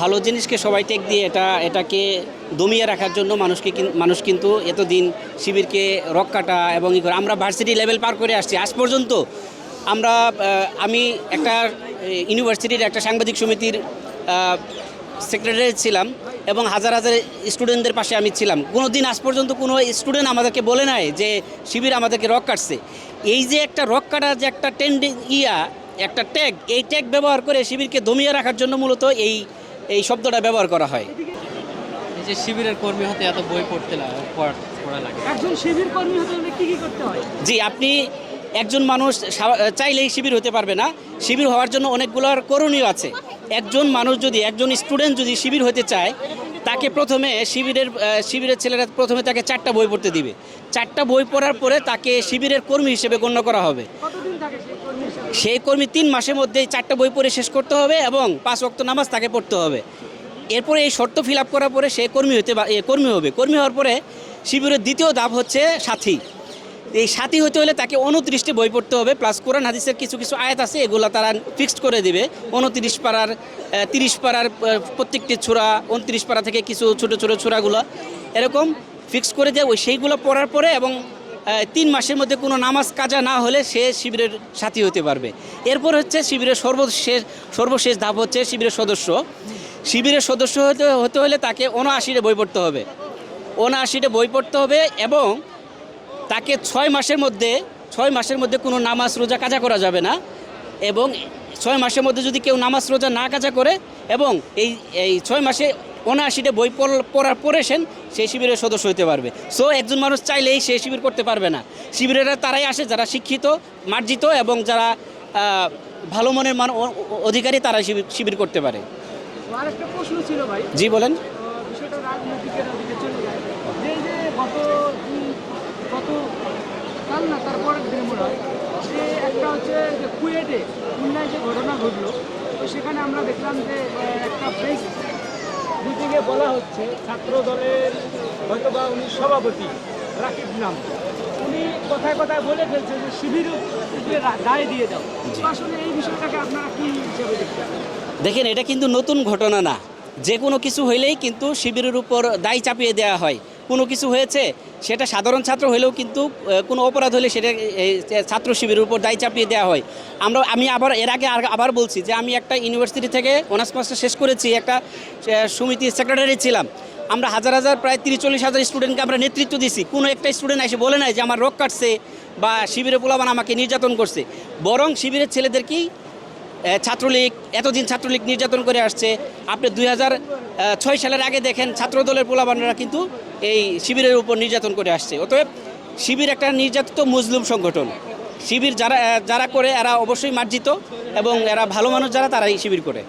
ভালো জিনিসকে সবাই টেক দিয়ে এটা, এটাকে দমিয়ে রাখার জন্য মানুষকে মানুষ কিন্তু এতদিন শিবিরকে রক্ষাটা এবং ই করে, আমরা ভার্সিটি লেভেল পার করে আসছি। আজ পর্যন্ত আমরা আমি একটা ইউনিভার্সিটির একটা সাংবাদিক সমিতির সেক্রেটারি ছিলাম এবং হাজার হাজার স্টুডেন্টদের পাশে আমি ছিলাম। কোনো দিন আজ পর্যন্ত কোনো স্টুডেন্ট আমাদেরকে বলে নাই যে শিবির আমাদেরকে রক কাটছে। এই যে একটা রক কাটার যে একটা টেন্ডি ইয়া, একটা ট্যাগ এই ট্যাগ ব্যবহার করে শিবিরকে দমিয়ে রাখার জন্য মূলত এই এই শব্দটা ব্যবহার করা হয়। যে শিবিরের কর্মী হতে এত বই পড়তে পড়া- পড়া লাগে। একজন শিবির কর্মী হতে হলে কি কি করতে হয়? জি আপনি একজন মানুষ চাইলেই শিবির হতে পারবে না। শিবির হওয়ার জন্য অনেকগুলোর করণীয় আছে। একজন মানুষ যদি একজন স্টুডেন্ট যদি শিবির হতে চায় তাকে প্রথমে শিবিরের শিবিরের ছেলেরা প্রথমে তাকে চারটা বই পড়তে দিবে। চারটা বই পড়ার পরে তাকে শিবিরের কর্মী হিসেবে গণ্য করা হবে। সেই কর্মী তিন মাসের মধ্যে চারটা বই পড়ে শেষ করতে হবে এবং পাঁচ ওয়াক্ত নামাজ তাকে পড়তে হবে। এরপরে এই শর্ত ফিল আপ করার পরে সে কর্মী হতে কর্মী হবে। কর্মী হওয়ার পরে শিবিরের দ্বিতীয় ধাপ হচ্ছে সাথী। এই সাথী হতে হলে তাকে উনত্রিশটি বই পড়তে হবে প্লাস কোরআন, হাদিসের কিছু কিছু আয়াত আছে, এগুলো তারা ফিক্সড করে দেবে। উনত্রিশ পাড়ার তিরিশ পাড়ার প্রত্যেকটি ছোড়া উনত্রিশ পাড়া থেকে কিছু ছোটো ছোটো ছোড়াগুলো এরকম ফিক্স করে দেয়। ওই সেইগুলো পড়ার পরে এবং তিন মাসের মধ্যে কোনো নামাজ কাজা না হলে সে শিবিরের সাথী হতে পারবে। এরপর হচ্ছে শিবিরের সর্বশেষ সর্বশেষ ধাপ হচ্ছে শিবিরের সদস্য। শিবিরের সদস্য হতে হতে হলে তাকে উনআশিটা বই পড়তে হবে। উনআশিটা বই পড়তে হবে এবং তাকে ছয় মাসের মধ্যে, ছয় মাসের মধ্যে কোনো নামাজ রোজা কাজা করা যাবে না এবং ছয় মাসের মধ্যে যদি কেউ নামাজ রোজা না কাজা করে এবং এই এই ছয় মাসে উনআশিটা বই পড়- পড়ার পরে সেন সেই শিবিরের সদস্য হতে পারবে। সো একজন মানুষ চাইলেই সে শিবির করতে পারবে না। শিবিরেরা তারাই আসে যারা শিক্ষিত মার্জিত এবং যারা ভালো মনের মান অধিকারী তারা শিবির শিবির করতে পারে। জি বলেন। একটা হচ্ছে যে কুয়েটে যে ঘটনা ঘটলো তো সেখানে আমরা দেখলাম যে একটা মিটিংয়ে বলা হচ্ছে ছাত্র দলের হয়তো বা উনি সভাপতি রাকিব নাম। উনি কথায় কথায় বলে ফেলছেন যে শিবির উপরে দায় দিয়ে দাও। আসলে এই বিষয়টাকে আপনারা কি হিসেবে দেখছেন? দেখেন এটা কিন্তু নতুন ঘটনা না। যে কোনো কিছু হইলেই কিন্তু শিবিরের উপর দায় চাপিয়ে দেওয়া হয়। কোনো কিছু হয়েছে, সেটা সাধারণ ছাত্র হলেও কিন্তু কোনো অপরাধ হলে সেটা ছাত্র শিবিরের উপর দায় চাপিয়ে দেওয়া হয়। আমরা, আমি আবার, এর আগে আবার বলছি যে আমি একটা ইউনিভার্সিটি থেকে অনার্স মাস্টার শেষ করেছি, একটা সমিতির সেক্রেটারি ছিলাম। আমরা হাজার হাজার, প্রায় তিরিশ চল্লিশ হাজার স্টুডেন্টকে আমরা নেতৃত্ব দিছি। কোনো একটা স্টুডেন্ট এসে বলে নাই যে আমার রোগ কাটছে বা শিবিরে পোলাবান আমাকে নির্যাতন করছে। বরং শিবিরের ছেলেদেরকেই ছাত্রলীগ, এতদিন ছাত্রলীগ নির্যাতন করে আসছে। আপনি দুই ছয় সালের আগে দেখেন, ছাত্রদলের পোলাবানরা কিন্তু এই শিবিরের উপর নির্যাতন করে আসছে। অতএব শিবির একটা নির্যাতিত মুসলিম সংগঠন। শিবির যারা যারা করে, এরা অবশ্যই মার্জিত এবং এরা ভালো মানুষ যারা, তারাই শিবির করে।